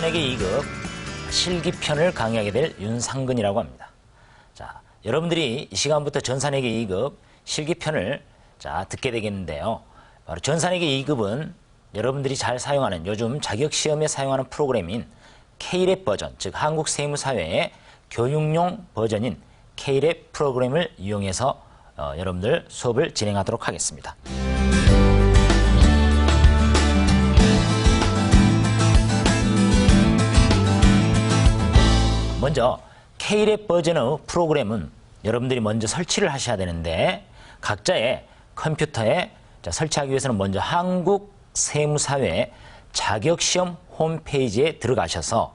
전산회계 2급 실기편을 강의하게 될 윤상근이라고 합니다. 자, 여러분들이 이 시간부터 전산회계 2급 실기편을 자, 듣게 되겠는데요. 바로 전산회계 2급은 여러분들이 잘 사용하는 요즘 자격시험에 사용하는 프로그램인 K랩 버전, 즉 한국 세무사회의 교육용 버전인 K랩 프로그램을 이용해서 어, 여러분들 수업을 진행하도록 하겠습니다. 먼저 K랩 버전의 프로그램은 여러분들이 먼저 설치를 하셔야 되는데 각자의 컴퓨터에 자, 설치하기 위해서는 먼저 한국 세무사회 자격시험 홈페이지에 들어가셔서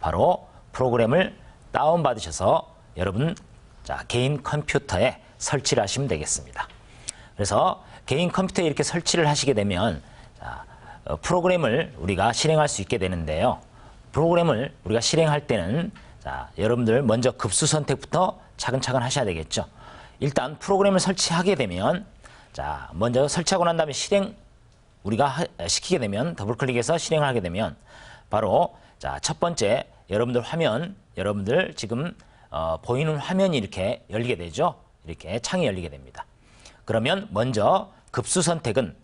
바로 프로그램을 다운받으셔서 여러분 자, 개인 컴퓨터에 설치를 하시면 되겠습니다. 그래서 개인 컴퓨터에 이렇게 설치를 하시게 되면 자, 어, 프로그램을 우리가 실행할 수 있게 되는데요. 프로그램을 우리가 실행할 때는 자, 여러분들 먼저 급수 선택부터 차근차근 하셔야 되겠죠. 일단 프로그램을 설치하게 되면 자, 먼저 설치하고 난 다음에 실행 우리가 하- 시키게 되면 더블 클릭해서 실행을 하게 되면 바로 자, 첫 번째 여러분들 화면 여러분들 지금 어, 보이는 화면이 이렇게 열리게 되죠. 이렇게 창이 열리게 됩니다. 그러면 먼저 급수 선택은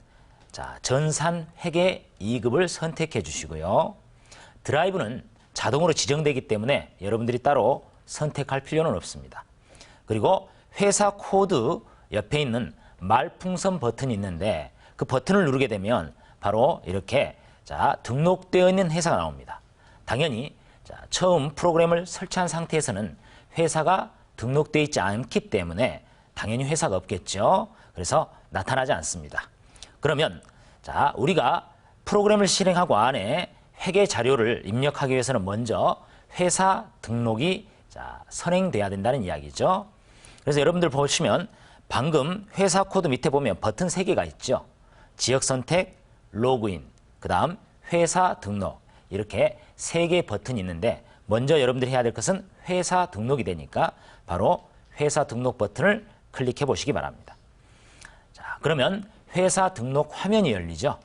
자, 전산 회계 2급을 선택해 주시고요. 드라이브는 자동으로 지정되기 때문에 여러분들이 따로 선택할 필요는 없습니다. 그리고 회사 코드 옆에 있는 말풍선 버튼이 있는데 그 버튼을 누르게 되면 바로 이렇게 자, 등록되어 있는 회사가 나옵니다. 당연히 자, 처음 프로그램을 설치한 상태에서는 회사가 등록되어 있지 않기 때문에 당연히 회사가 없겠죠. 그래서 나타나지 않습니다. 그러면 자, 우리가 프로그램을 실행하고 안에 회계 자료를 입력하기 위해서는 먼저 회사 등록이 자, 선행돼야 된다는 이야기죠. 그래서 여러분들 보시면 방금 회사 코드 밑에 보면 버튼 3개가 있죠. 지역 선택, 로그인, 그 다음 회사 등록 이렇게 3개의 버튼이 있는데 먼저 여러분들이 해야 될 것은 회사 등록이 되니까 바로 회사 등록 버튼을 클릭해 보시기 바랍니다. 자, 그러면 회사 등록 화면이 열리죠.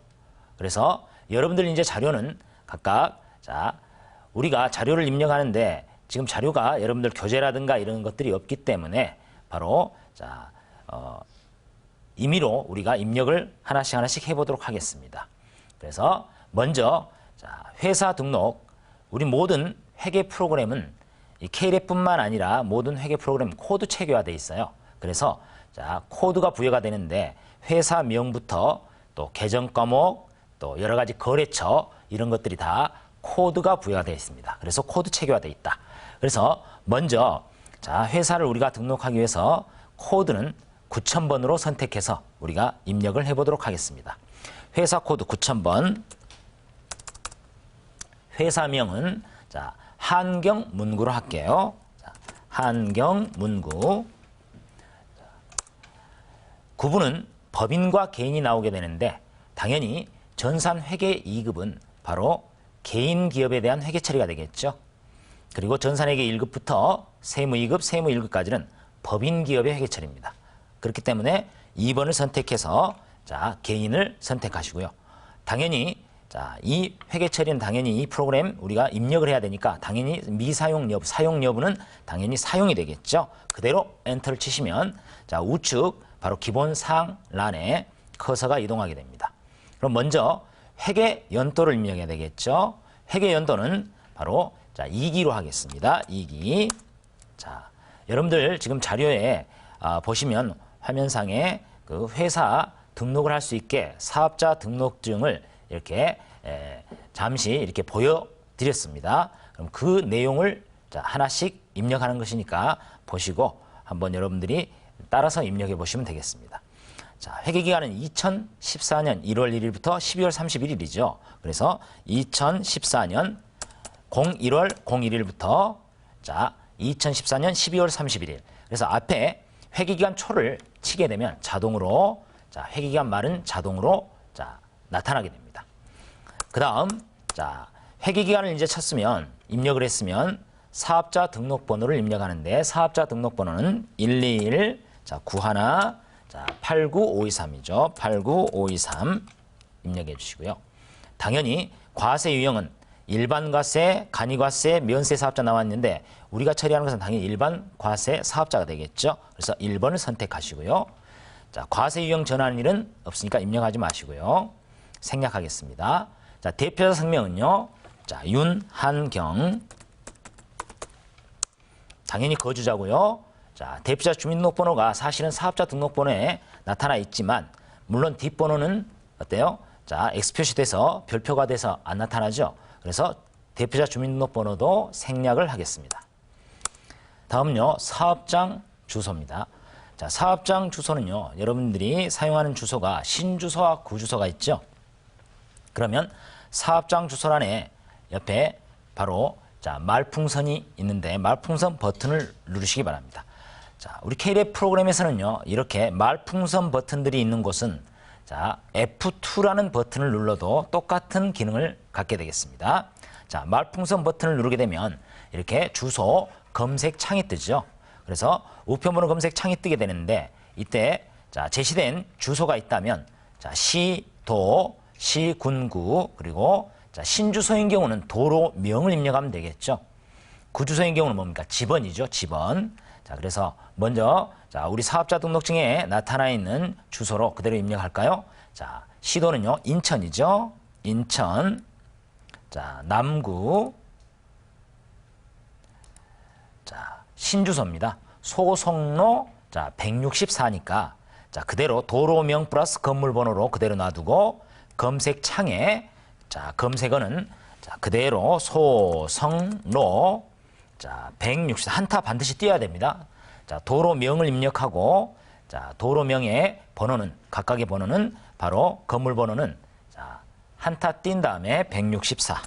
그래서 여러분들 이제 자료는 각각 자, 우리가 자료를 입력하는데 지금 자료가 여러분들 교재라든가 이런 것들이 없기 때문에 바로 자, 어, 임의로 우리가 입력을 하나씩 하나씩 해보도록 하겠습니다. 그래서 먼저 자, 회사 등록 우리 모든 회계 프로그램은 이 K랩뿐만 아니라 모든 회계 프로그램 코드 체계화돼 있어요. 그래서 자, 코드가 부여가 되는데 회사명부터 또 계정 과목 또 여러 가지 거래처 이런 것들이 다 코드가 부여가 되어 있습니다. 그래서 코드 체계화돼 있다. 그래서 먼저 자, 회사를 우리가 등록하기 위해서 코드는 9000번으로 선택해서 우리가 입력을 해 보도록 하겠습니다. 회사 코드 9000번 회사명은 자, 한경문구로 할게요. 자, 한경문구. 자, 구분은 법인과 개인이 나오게 되는데 당연히 전산 회계 2급은 바로 개인 기업에 대한 회계 처리가 되겠죠. 그리고 전산회계 1급부터 세무 2급, 세무 1급까지는 법인 기업의 회계 처리입니다. 그렇기 때문에 2번을 선택해서 자, 개인을 선택하시고요. 당연히 자, 이 회계 처리는 당연히 이 프로그램 우리가 입력을 해야 되니까 당연히 미사용 여부, 사용 여부는 당연히 사용이 되겠죠. 그대로 엔터를 치시면 자, 우측 바로 기본 사항 란에 커서가 이동하게 됩니다. 그럼 먼저 회계 연도를 입력해야 되겠죠. 회계 연도는 바로 자, 2기로 하겠습니다. 2기. 자, 여러분들 지금 자료에 아, 보시면 화면상에 그 회사 등록을 할 수 있게 사업자 등록증을 이렇게 에, 잠시 이렇게 보여드렸습니다. 그럼 그 내용을 자, 하나씩 입력하는 것이니까 보시고 한번 여러분들이 따라서 입력해 보시면 되겠습니다. 자, 회계 기간은 2014년 1월 1일부터 12월 31일이죠. 그래서 2014년 01월 01일부터 자 2014년 12월 31일. 그래서 앞에 회계 기간 초를 치게 되면 자동으로 자 회계 기간 말은 자동으로 자 나타나게 됩니다. 그 다음 자 회계 기간을 이제 쳤으면 입력을 했으면 사업자 등록번호를 입력하는데 사업자 등록번호는 121 자, 91 자, 89523이죠. 89523 입력해 주시고요. 당연히 과세 유형은 일반 과세, 간이 과세, 면세 사업자 나왔는데 우리가 처리하는 것은 당연히 일반 과세 사업자가 되겠죠. 그래서 1번을 선택하시고요. 자, 과세 유형 전환 일은 없으니까 입력하지 마시고요. 생략하겠습니다. 자, 대표자 성명은요. 자, 윤한경. 당연히 거주자고요. 자, 대표자 주민등록번호가 사실은 사업자 등록번호에 나타나 있지만 물론 뒷번호는 어때요? 자, X 표시돼서 별표가 돼서 안 나타나죠. 그래서 대표자 주민등록번호도 생략을 하겠습니다. 다음요, 사업장 주소입니다. 자, 사업장 주소는요, 여러분들이 사용하는 주소가 신주소와 구주소가 있죠. 그러면 사업장 주소란에 옆에 바로 자, 말풍선이 있는데 말풍선 버튼을 누르시기 바랍니다. 자, 우리 KDF 프로그램에서는요, 이렇게 말풍선 버튼들이 있는 곳은 자, F2라는 버튼을 눌러도 똑같은 기능을 갖게 되겠습니다. 자, 말풍선 버튼을 누르게 되면 이렇게 주소 검색 창이 뜨죠. 그래서 우편번호 검색 창이 뜨게 되는데 이때 자, 제시된 주소가 있다면 자, 시, 도, 시, 군구 그리고 자, 신주소인 경우는 도로명을 입력하면 되겠죠. 구주소인 경우는 뭡니까? 집원이죠. 집원. 자, 그래서 먼저 자, 우리 사업자 등록증에 나타나 있는 주소로 그대로 입력할까요? 자, 시도는요. 인천이죠. 인천. 자, 남구. 자, 신주소입니다. 소송로 자, 164니까 자, 그대로 도로명 플러스 건물 번호로 그대로 놔두고 검색창에 자, 검색어는 자, 그대로 소성로 자, 160 한타 반드시 띄어야 됩니다. 자, 도로명을 입력하고 자, 도로명의 번호는 각각의 번호는 바로 건물 번호는 자, 한타 띈 다음에 164.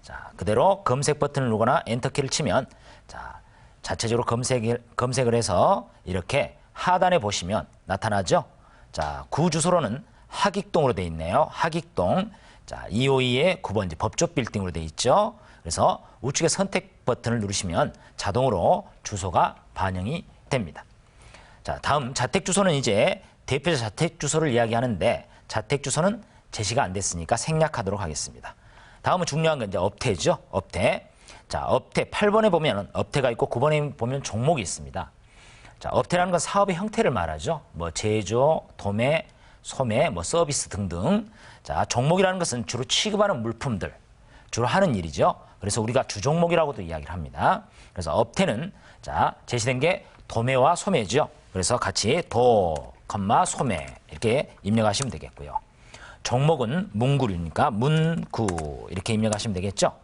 자, 그대로 검색 버튼을 누르거나 엔터키를 치면 자, 자체적으로 검색 검색을 해서 이렇게 하단에 보시면 나타나죠. 자, 구 주소로는 하익동으로 돼 있네요. 하익동. 자, 252의 9번지 법조 빌딩으로 돼 있죠. 그래서 우측에 선택 버튼을 누르시면 자동으로 주소가 반영이 됩니다. 자, 다음 자택 주소는 이제 대표자 자택 주소를 이야기하는데 자택 주소는 제시가 안 됐으니까 생략하도록 하겠습니다. 다음은 중요한 건 이제 업태죠. 업태. 자, 업태 8번에 보면 업태가 있고 9번에 보면 종목이 있습니다. 자, 업태라는 건 사업의 형태를 말하죠. 뭐 제조, 도매, 소매, 뭐 서비스 등등. 자, 종목이라는 것은 주로 취급하는 물품들, 주로 하는 일이죠. 그래서 우리가 주종목이라고도 이야기를 합니다. 그래서 업태는 자, 제시된 게 도매와 소매죠. 그래서 같이 도, 컴마 소매 이렇게 입력하시면 되겠고요. 종목은 문구류니까 문구 이렇게 입력하시면 되겠죠.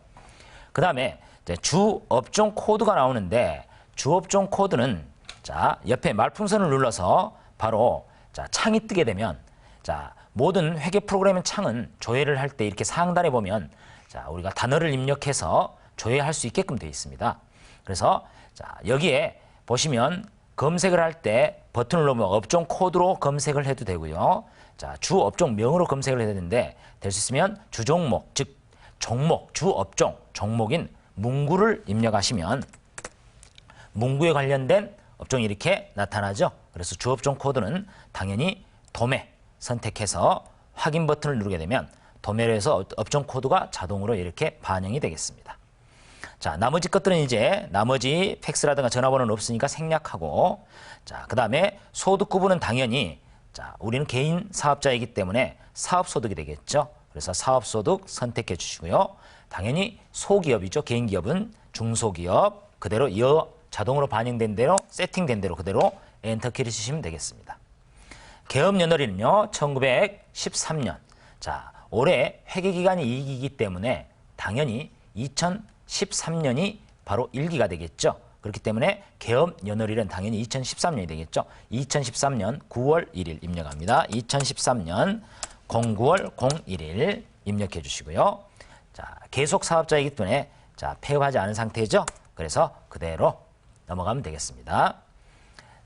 그 다음에 주 업종 코드가 나오는데 주 업종 코드는 자 옆에 말풍선을 눌러서 바로 자 창이 뜨게 되면 자 모든 회계 프로그램의 창은 조회를 할 때 이렇게 상단에 보면 자 우리가 단어를 입력해서 조회할 수 있게끔 되어 있습니다. 그래서 자 여기에 보시면 검색을 할 때 버튼을 누르면 업종 코드로 검색을 해도 되고요. 자, 주 업종 명으로 검색을 해야 되는데 될 수 있으면 주 종목, 즉 종목, 주 업종, 종목인 문구를 입력하시면 문구에 관련된 업종이 이렇게 나타나죠. 그래서 주 업종 코드는 당연히 도매 선택해서 확인 버튼을 누르게 되면 도매로 해서 업종 코드가 자동으로 이렇게 반영이 되겠습니다. 자, 나머지 것들은 이제 나머지 팩스라든가 전화번호는 없으니까 생략하고 자, 그다음에 소득 구분은 당연히 자, 우리는 개인 사업자이기 때문에 사업 소득이 되겠죠. 그래서 사업 소득 선택해 주시고요. 당연히 소기업이죠. 개인 기업은 중소기업 그대로 이어 자동으로 반영된 대로 세팅된 대로 그대로 엔터키를 치시면 되겠습니다. 개업 연월일은요. 1913년. 자, 올해 회계 기간이 2기이기 때문에 당연히 2013년이 바로 1기가 되겠죠. 그렇기 때문에 개업 연월일은 당연히 2013년이 되겠죠. 2013년 9월 1일 입력합니다. 2013년 09월 01일 입력해 주시고요. 자, 계속 사업자이기 때문에 자, 폐업하지 않은 상태죠. 그래서 그대로 넘어가면 되겠습니다.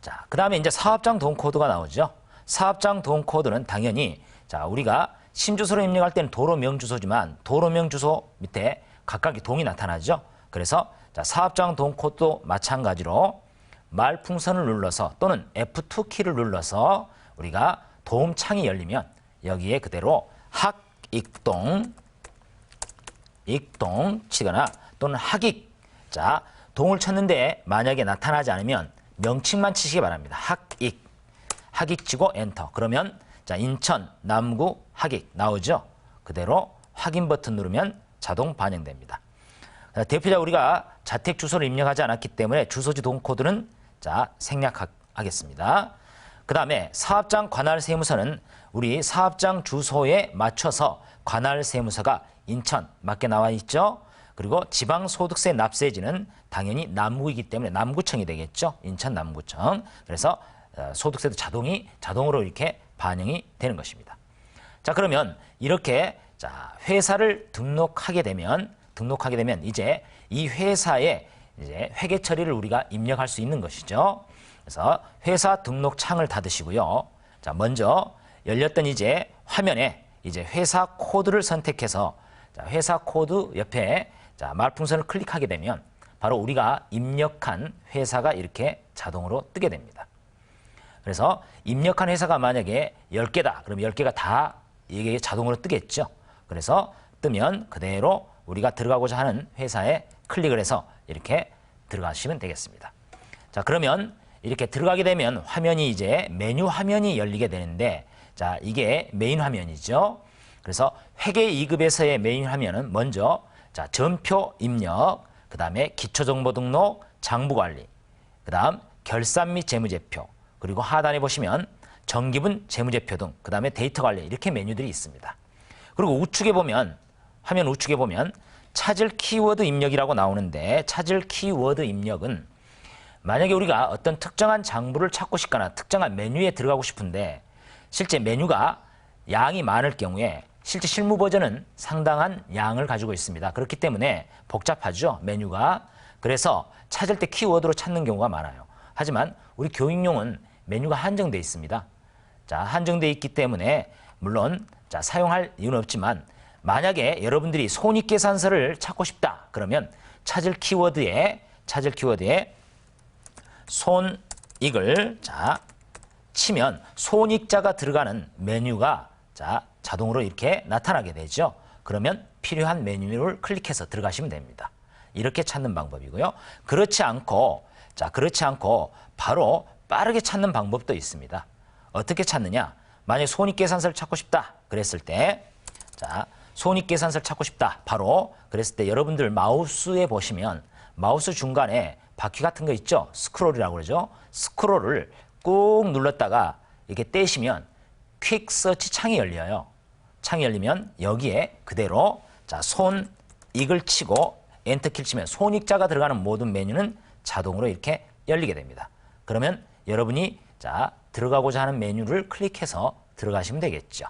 자, 그다음에 이제 사업장 돈 코드가 나오죠. 사업장 돈 코드는 당연히 자, 우리가 신주소로 입력할 때는 도로명 주소지만 도로명 주소 밑에 각각의 동이 나타나죠. 그래서 자, 사업장 돈 코드도 마찬가지로 말풍선을 눌러서 또는 F2 키를 눌러서 우리가 도움 창이 열리면 여기에 그대로 학 익동 익동 치거나 또는 학익. 자, 동을 쳤는데 만약에 나타나지 않으면 명칭만 치시기 바랍니다. 학익. 학익 치고 엔터. 그러면 자, 인천 남구 학익 나오죠? 그대로 확인 버튼 누르면 자동 반영됩니다. 자, 대표자 우리가 자택 주소를 입력하지 않았기 때문에 주소지 동코드는 자, 생략하겠습니다. 그 다음에 사업장 관할 세무서는 우리 사업장 주소에 맞춰서 관할 세무서가 인천 맞게 나와 있죠. 그리고 지방소득세 납세지는 당연히 남구이기 때문에 남구청이 되겠죠. 인천 남구청. 그래서 어, 소득세도 자동이 자동으로 이렇게 반영이 되는 것입니다. 자 그러면 이렇게 자 회사를 등록하게 되면 등록하게 되면 이제 이 회사에 이제 회계 처리를 우리가 입력할 수 있는 것이죠. 그래서 회사 등록 창을 닫으시고요. 자 먼저 열렸던 이제 화면에 이제 회사 코드를 선택해서 자, 회사 코드 옆에 자, 말풍선을 클릭하게 되면 바로 우리가 입력한 회사가 이렇게 자동으로 뜨게 됩니다. 그래서 입력한 회사가 만약에 10개다. 그럼 10개가 다 이게 자동으로 뜨겠죠. 그래서 뜨면 그대로 우리가 들어가고자 하는 회사에 클릭을 해서 이렇게 들어가시면 되겠습니다. 자, 그러면 이렇게 들어가게 되면 화면이 이제 메뉴 화면이 열리게 되는데 자, 이게 메인 화면이죠. 그래서 회계 2급에서의 메인 화면은 먼저 자, 전표 입력, 그다음에 기초 정보 등록, 장부 관리, 그다음 결산 및 재무제표, 그리고 하단에 보시면 정기분 재무제표 등 그 다음에 데이터 관리 이렇게 메뉴들이 있습니다. 그리고 우측에 보면 화면 우측에 보면 찾을 키워드 입력이라고 나오는데 찾을 키워드 입력은 만약에 우리가 어떤 특정한 장부를 찾고 싶거나 특정한 메뉴에 들어가고 싶은데 실제 메뉴가 양이 많을 경우에 실제 실무 버전은 상당한 양을 가지고 있습니다. 그렇기 때문에 복잡하죠, 메뉴가. 그래서 찾을 때 키워드로 찾는 경우가 많아요. 하지만 우리 교육용은 메뉴가 한정돼 있습니다. 자, 한정돼 있기 때문에 물론 자, 사용할 이유는 없지만 만약에 여러분들이 손익 계산서를 찾고 싶다. 그러면 찾을 키워드에 찾을 키워드에 손익을 자 치면 손익자가 들어가는 메뉴가 자 자동으로 이렇게 나타나게 되죠. 그러면 필요한 메뉴를 클릭해서 들어가시면 됩니다. 이렇게 찾는 방법이고요. 그렇지 않고 자 그렇지 않고 바로 빠르게 찾는 방법도 있습니다. 어떻게 찾느냐? 만약 손익계산서를 찾고 싶다. 그랬을 때 자, 손익계산서를 찾고 싶다. 바로 그랬을 때 여러분들 마우스에 보시면 마우스 중간에 바퀴 같은 거 있죠? 스크롤이라고 그러죠. 스크롤을 꾹 눌렀다가 이렇게 떼시면 퀵 서치 창이 열려요. 창이 열리면 여기에 그대로 자, 손익을 치고 엔터 키를 치면 손익자가 들어가는 모든 메뉴는 자동으로 이렇게 열리게 됩니다. 그러면 여러분이 자, 들어가고자 하는 메뉴를 클릭해서 들어가시면 되겠죠.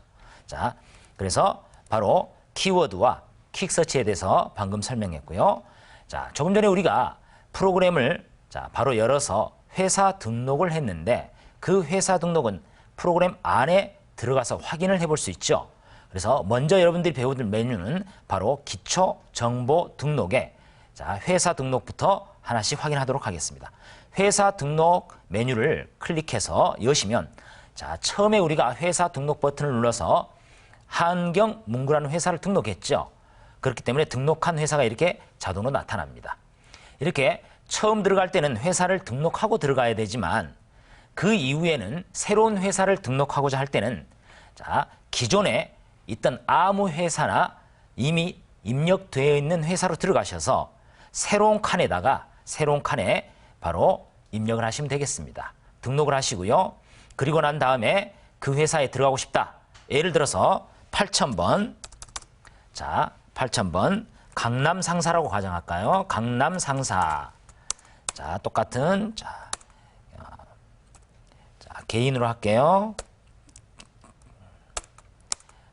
자, 그래서 바로 키워드와 퀵서치에 대해서 방금 설명했고요. 자, 조금 전에 우리가 프로그램을 자, 바로 열어서 회사 등록을 했는데 그 회사 등록은 프로그램 안에 들어가서 확인을 해볼 수 있죠. 그래서 먼저 여러분들이 배우들 메뉴는 바로 기초 정보 등록에 자, 회사 등록부터 하나씩 확인하도록 하겠습니다. 회사 등록 메뉴를 클릭해서 여시면 자, 처음에 우리가 회사 등록 버튼을 눌러서 한경 문구라는 회사를 등록했죠. 그렇기 때문에 등록한 회사가 이렇게 자동으로 나타납니다. 이렇게 처음 들어갈 때는 회사를 등록하고 들어가야 되지만 그 이후에는 새로운 회사를 등록하고자 할 때는 자, 기존에 있던 아무 회사나 이미 입력되어 있는 회사로 들어가셔서 새로운 칸에다가 새로운 칸에 바로 입력을 하시면 되겠습니다. 등록을 하시고요. 그리고 난 다음에 그 회사에 들어가고 싶다. 예를 들어서 8000번. 자, 8000번. 강남 상사라고 가정할까요? 강남 상사. 자, 똑같은 자, 어, 자 개인으로 할게요.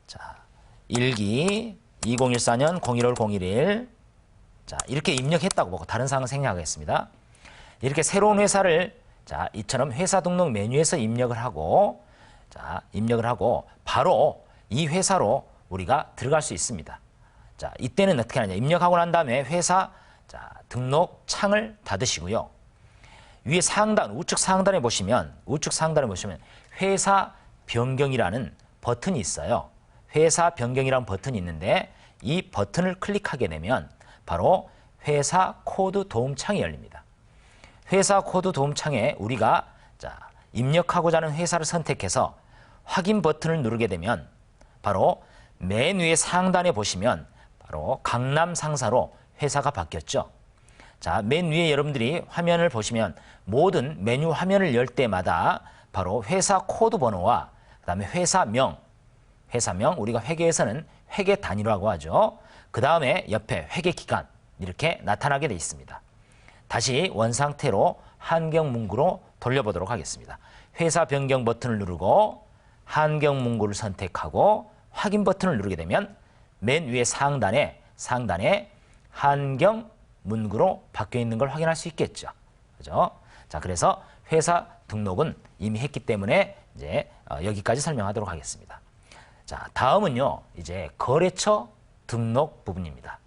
자, 일기 2014년 01월 01일. 자, 이렇게 입력했다고 보고 다른 사항은 생략하겠습니다. 이렇게 새로운 회사를 자, 이처럼 회사 등록 메뉴에서 입력을 하고 자, 입력을 하고 바로 이 회사로 우리가 들어갈 수 있습니다. 자, 이때는 어떻게 하느냐? 입력하고 난 다음에 회사 자, 등록 창을 닫으시고요. 위에 상단, 우측 상단에 보시면 우측 상단에 보시면 회사 변경이라는 버튼이 있어요. 회사 변경이라는 버튼이 있는데 이 버튼을 클릭하게 되면 바로 회사 코드 도움창이 열립니다. 회사 코드 도움창에 우리가 자, 입력하고자 하는 회사를 선택해서 확인 버튼을 누르게 되면 바로 맨 위에 상단에 보시면 바로 강남 상사로 회사가 바뀌었죠. 자, 맨 위에 여러분들이 화면을 보시면 모든 메뉴 화면을 열 때마다 바로 회사 코드 번호와 그다음에 회사명, 회사명 우리가 회계에서는 회계 단위라고 하죠. 그 다음에 옆에 회계 기간 이렇게 나타나게 돼 있습니다. 다시 원상태로 한경 문구로 돌려보도록 하겠습니다. 회사 변경 버튼을 누르고 한경 문구를 선택하고 확인 버튼을 누르게 되면 맨 위에 상단에 상단에 한경 문구로 바뀌어 있는 걸 확인할 수 있겠죠. 그죠? 자, 그래서 회사 등록은 이미 했기 때문에 이제 어, 여기까지 설명하도록 하겠습니다. 자, 다음은요. 이제 거래처 등록 부분입니다.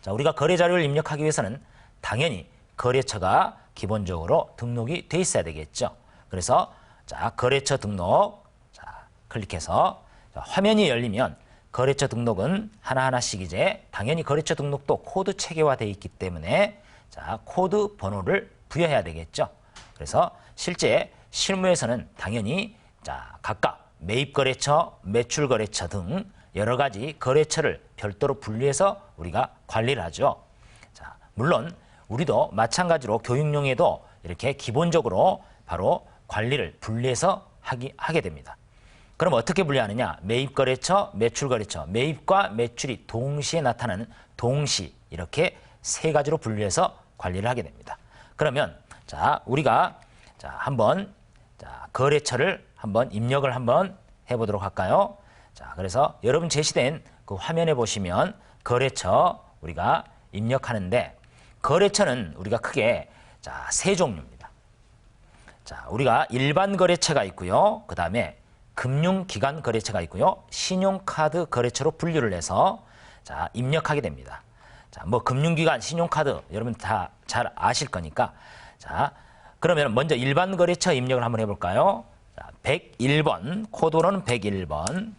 자, 우리가 거래 자료를 입력하기 위해서는 당연히 거래처가 기본적으로 등록이 돼 있어야 되겠죠. 그래서 자, 거래처 등록 자, 클릭해서 자, 화면이 열리면 거래처 등록은 하나하나씩 이제 당연히 거래처 등록도 코드 체계화되어 있기 때문에 자, 코드 번호를 부여해야 되겠죠. 그래서 실제 실무에서는 당연히 자, 각각 매입 거래처, 매출 거래처 등 여러 가지 거래처를 별도로 분리해서 우리가 관리를 하죠. 자, 물론 우리도 마찬가지로 교육용에도 이렇게 기본적으로 바로 관리를 분리해서 하기, 하게 됩니다. 그럼 어떻게 분리하느냐? 매입 거래처, 매출 거래처, 매입과 매출이 동시에 나타나는 동시 이렇게 세 가지로 분류해서 관리를 하게 됩니다. 그러면 자, 우리가 자, 한번 자, 거래처를 한번 입력을 한번 해 보도록 할까요? 자, 그래서 여러분 제시된 그 화면에 보시면 거래처 우리가 입력하는데 거래처는 우리가 크게 자, 세 종류입니다. 자, 우리가 일반 거래처가 있고요. 그다음에 금융기관 거래처가 있고요. 신용카드 거래처로 분류를 해서 자, 입력하게 됩니다. 자, 뭐 금융기관, 신용카드 여러분 다 잘 아실 거니까 자, 그러면 먼저 일반 거래처 입력을 한번 해 볼까요? 자, 101번 코드로는 101번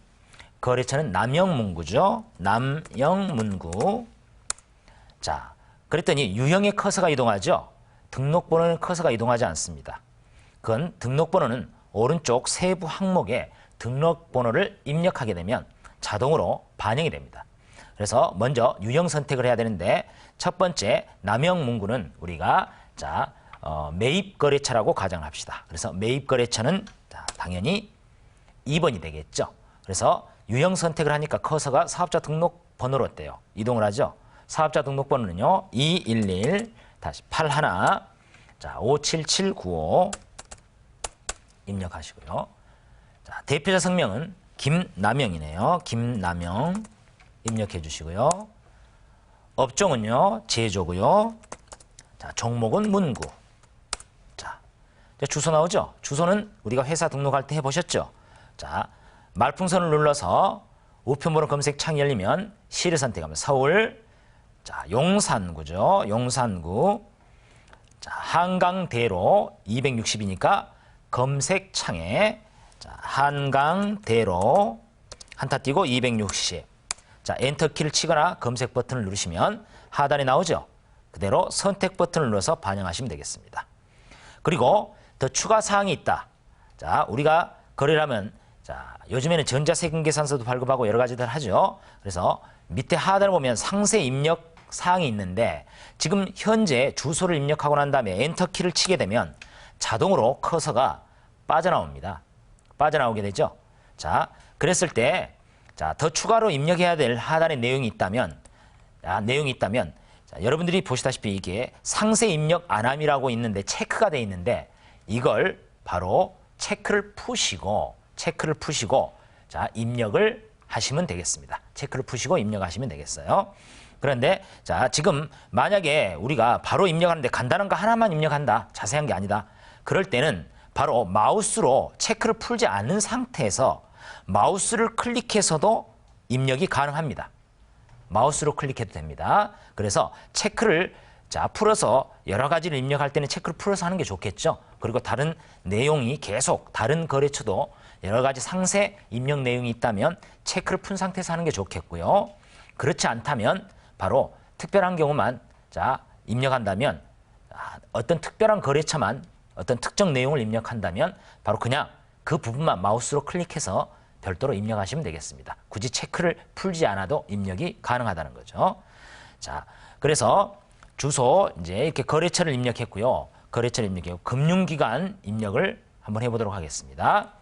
거래처는 남영문구죠. 남영문구 자, 그랬더니 유형의 커서가 이동하죠. 등록번호는 커서가 이동하지 않습니다. 그건 등록번호는 오른쪽 세부 항목에 등록번호를 입력하게 되면 자동으로 반영이 됩니다. 그래서 먼저 유형 선택을 해야 되는데 첫 번째 남영 문구는 우리가 자 어, 매입 거래처라고 가정합시다. 그래서 매입 거래처는 자, 당연히 2번이 되겠죠. 그래서 유형 선택을 하니까 커서가 사업자 등록 번호로 어때요? 이동을 하죠. 사업자 등록 번호는요. 211 다시 81 자, 57795 입력하시고요. 자, 대표자 성명은 김남영이네요. 김남영 입력해 주시고요. 업종은요, 제조고요. 자, 종목은 문구. 자, 주소 나오죠? 주소는 우리가 회사 등록할 때 해보셨죠? 자, 말풍선을 눌러서 우편번호 검색 창이 열리면 시를 선택하면 서울, 자, 용산구죠. 용산구. 자, 한강대로 260이니까 검색창에 자, 한강대로 한타 띄고 260. 자, 엔터 키를 치거나 검색 버튼을 누르시면 하단에 나오죠. 그대로 선택 버튼을 눌러서 반영하시면 되겠습니다. 그리고 더 추가 사항이 있다. 자, 우리가 거래를 하면 자, 요즘에는 전자세금 계산서도 발급하고 여러 가지들 하죠. 그래서 밑에 하단을 보면 상세 입력 사항이 있는데 지금 현재 주소를 입력하고 난 다음에 엔터 키를 치게 되면 자동으로 커서가 빠져나옵니다. 빠져나오게 되죠. 자, 그랬을 때, 자, 더 추가로 입력해야 될 하단에 내용이 있다면, 자, 내용이 있다면, 자, 여러분들이 보시다시피 이게 상세 입력 안함이라고 있는데 체크가 돼 있는데 이걸 바로 체크를 푸시고, 체크를 푸시고, 자, 입력을 하시면 되겠습니다. 체크를 푸시고 입력하시면 되겠어요. 그런데 자 지금 만약에 우리가 바로 입력하는데 간단한 거 하나만 입력한다. 자세한 게 아니다. 그럴 때는 바로 마우스로 체크를 풀지 않는 상태에서 마우스를 클릭해서도 입력이 가능합니다. 마우스로 클릭해도 됩니다. 그래서 체크를 자 풀어서 여러 가지를 입력할 때는 체크를 풀어서 하는 게 좋겠죠. 그리고 다른 내용이 계속 다른 거래처도 여러 가지 상세 입력 내용이 있다면 체크를 푼 상태에서 하는 게 좋겠고요. 그렇지 않다면 바로 특별한 경우만 자 입력한다면 아, 어떤 특별한 거래처만 어떤 특정 내용을 입력한다면 바로 그냥 그 부분만 마우스로 클릭해서 별도로 입력하시면 되겠습니다. 굳이 체크를 풀지 않아도 입력이 가능하다는 거죠. 자, 그래서 주소 이제 이렇게 거래처를 입력했고요. 거래처를 입력했고 금융기관 입력을 한번 해보도록 하겠습니다.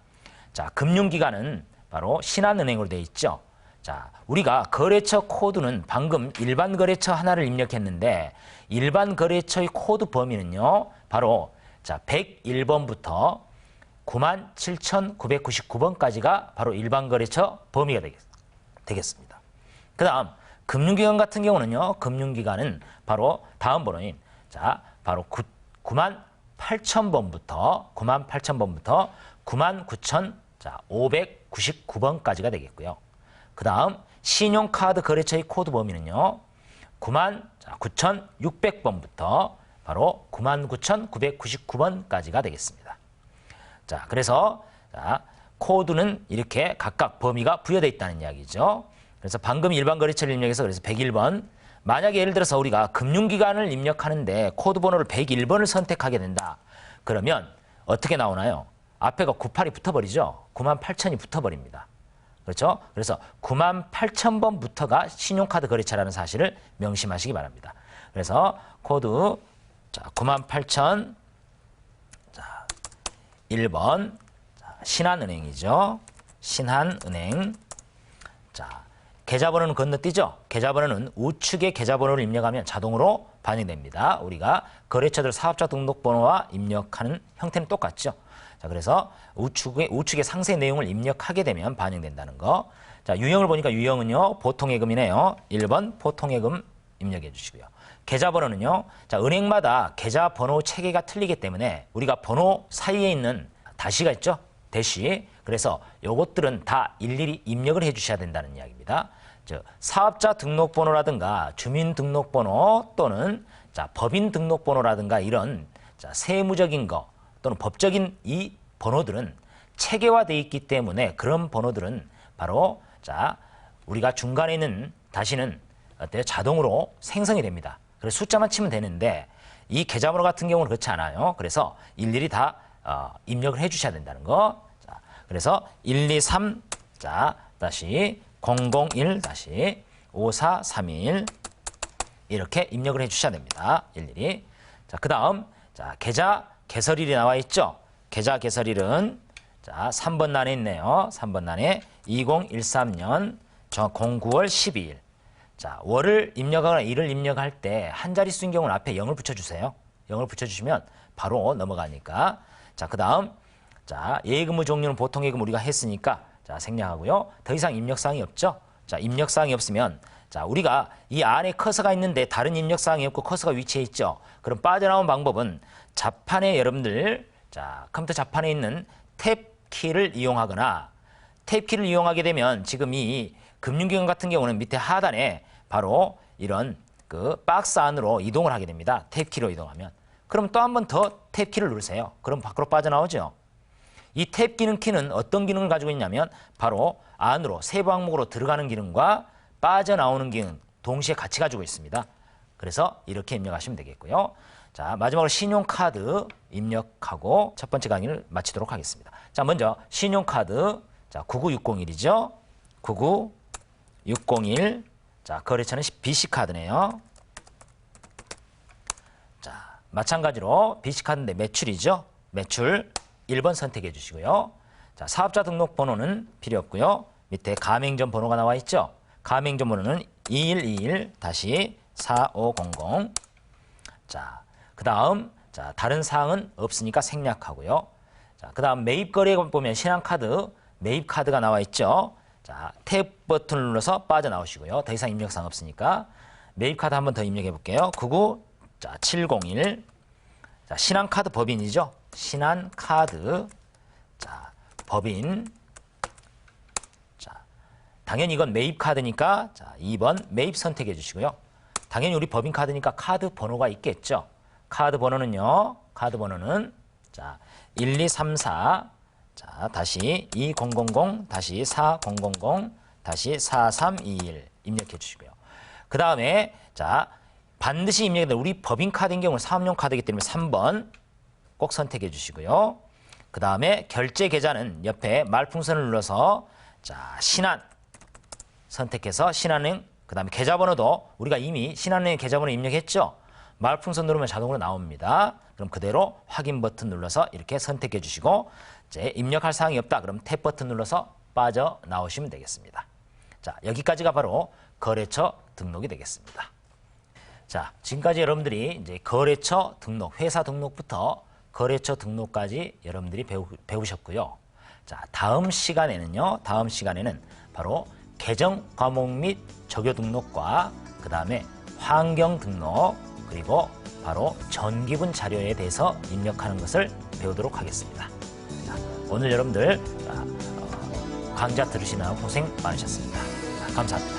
자, 금융기관은 바로 신한은행으로 되어 있죠. 자, 우리가 거래처 코드는 방금 일반 거래처 하나를 입력했는데 일반 거래처의 코드 범위는요. 바로 자, 101번부터 97,999번까지가 바로 일반 거래처 범위가 되겠, 되겠습니다. 그 다음 금융기관 같은 경우는요. 금융기관은 바로 다음 번호인 자 바로 9, 9만 8천 번부터 9만 8천 번부터 9만 9천 자 599번까지가 되겠고요. 그 다음 신용카드 거래처의 코드 범위는요. 9만 9,600번부터 바로 9만 9,999번까지가 되겠습니다. 자, 그래서 자, 코드는 이렇게 각각 범위가 부여되어 있다는 이야기죠. 그래서 방금 일반 거래처를 입력해서 그래서 101번 만약에 예를 들어서 우리가 금융기관을 입력하는데 코드 번호를 101번을 선택하게 된다. 그러면 어떻게 나오나요? 앞에가 98이 붙어버리죠. 9만 8천이 붙어버립니다. 그렇죠? 그래서 9만 8천 번부터가 신용카드 거래처라는 사실을 명심하시기 바랍니다. 그래서 코드 자, 9만 8천 자, 1번 자, 신한은행이죠. 신한은행 자, 계좌번호는 건너뛰죠. 계좌번호는 우측에 계좌번호를 입력하면 자동으로 반영됩니다. 우리가 거래처들 사업자 등록번호와 입력하는 형태는 똑같죠. 자, 그래서 우측에 우측에 상세 내용을 입력하게 되면 반영된다는 거. 자, 유형을 보니까 유형은요. 보통예금이네요. 1번 보통예금 입력해 주시고요. 계좌번호는요. 자, 은행마다 계좌번호 체계가 틀리기 때문에 우리가 번호 사이에 있는 다시가 있죠. 대시. 그래서 요것들은 다 일일이 입력을 해 주셔야 된다는 이야기입니다. 저 사업자 등록번호라든가 주민등록번호 또는 자, 법인 등록번호라든가 이런 자, 세무적인 거 또는 법적인 이 번호들은 체계화되어 있기 때문에 그런 번호들은 바로 자 우리가 중간에 있는 다시는 어때요? 자동으로 생성이 됩니다. 그래서 숫자만 치면 되는데 이 계좌번호 같은 경우는 그렇지 않아요. 그래서 일일이 다 어, 입력을 해 주셔야 된다는 거. 자, 그래서 1, 2, 3, 자 다시 001 다시 5431 이렇게 입력을 해 주셔야 됩니다. 일일이. 자, 그 다음, 자, 계좌 개설일이 나와 있죠? 계좌 개설일은, 자, 3번 난에 있네요. 3번 난에 2013년 09월 12일. 자, 월을 입력하거나 일을 입력할 때 한 자릿수인 경우는 앞에 0을 붙여주세요. 0을 붙여주시면 바로 넘어가니까. 자, 그 다음, 자, 예금의 종류는 보통 예금 우리가 했으니까, 자, 생략하고요. 더 이상 입력사항이 없죠? 자, 입력사항이 없으면, 자, 우리가 이 안에 커서가 있는데 다른 입력사항이 없고 커서가 위치해 있죠? 그럼 빠져나온 방법은 자판에 여러분들, 자, 컴퓨터 자판에 있는 탭 키를 이용하거나 탭 키를 이용하게 되면 지금 이 금융기관 같은 경우는 밑에 하단에 바로 이런 그 박스 안으로 이동을 하게 됩니다. 탭 키로 이동하면. 그럼 또 한 번 더 탭 키를 누르세요. 그럼 밖으로 빠져나오죠. 이 탭 기능 키는 어떤 기능을 가지고 있냐면 바로 안으로 세부 항목으로 들어가는 기능과 빠져나오는 기능 동시에 같이 가지고 있습니다. 그래서 이렇게 입력하시면 되겠고요. 자, 마지막으로 신용카드 입력하고 첫 번째 강의를 마치도록 하겠습니다. 자, 먼저 신용카드 자, 99601이죠. 99601 자, 거래처는 BC카드네요. 자, 마찬가지로 BC카드인데 매출이죠. 매출 1번 선택해 주시고요. 자, 사업자 등록 번호는 필요 없고요. 밑에 가맹점 번호가 나와 있죠. 가맹점 번호는 2121-4500 자, 그 다음 자, 다른 사항은 없으니까 생략하고요. 자, 그 다음 매입 거래에 보면 신한카드 매입 카드가 나와 있죠. 자, 탭 버튼을 눌러서 빠져나오시고요. 더 이상 입력사항 없으니까 매입 카드 한 번 더 입력해 볼게요. 99 자, 701 자, 신한카드 법인이죠. 신한카드 자, 법인 자, 당연히 이건 매입 카드니까 자, 2번 매입 선택해 주시고요. 당연히 우리 법인 카드니까 카드 번호가 있겠죠. 카드 번호는요. 카드 번호는 자, 1234 자, 다시 2000 다시 4000 다시 4321 입력해 주시고요. 그 다음에 자 반드시 입력해야 될 우리 법인카드인 경우는 사업용 카드이기 때문에 3번 꼭 선택해 주시고요. 그 다음에 결제 계좌는 옆에 말풍선을 눌러서 자 신한 선택해서 신한은행 그다음에 계좌번호도 우리가 이미 신한은행 계좌번호 입력했죠. 말풍선 누르면 자동으로 나옵니다. 그럼 그대로 확인 버튼 눌러서 이렇게 선택해 주시고 이제 입력할 사항이 없다. 그럼 탭 버튼 눌러서 빠져 나오시면 되겠습니다. 자 여기까지가 바로 거래처 등록이 되겠습니다. 자, 지금까지 여러분들이 이제 거래처 등록, 회사 등록부터 거래처 등록까지 여러분들이 배우, 배우셨고요. 자, 다음 시간에는요, 다음 시간에는 바로 계정 과목 및 적요 등록과 그 다음에 환경 등록, 그리고 바로 전기분 자료에 대해서 입력하는 것을 배우도록 하겠습니다. 자, 오늘 여러분들 자, 어, 강좌 들으시느라 고생 많으셨습니다. 자, 감사합니다.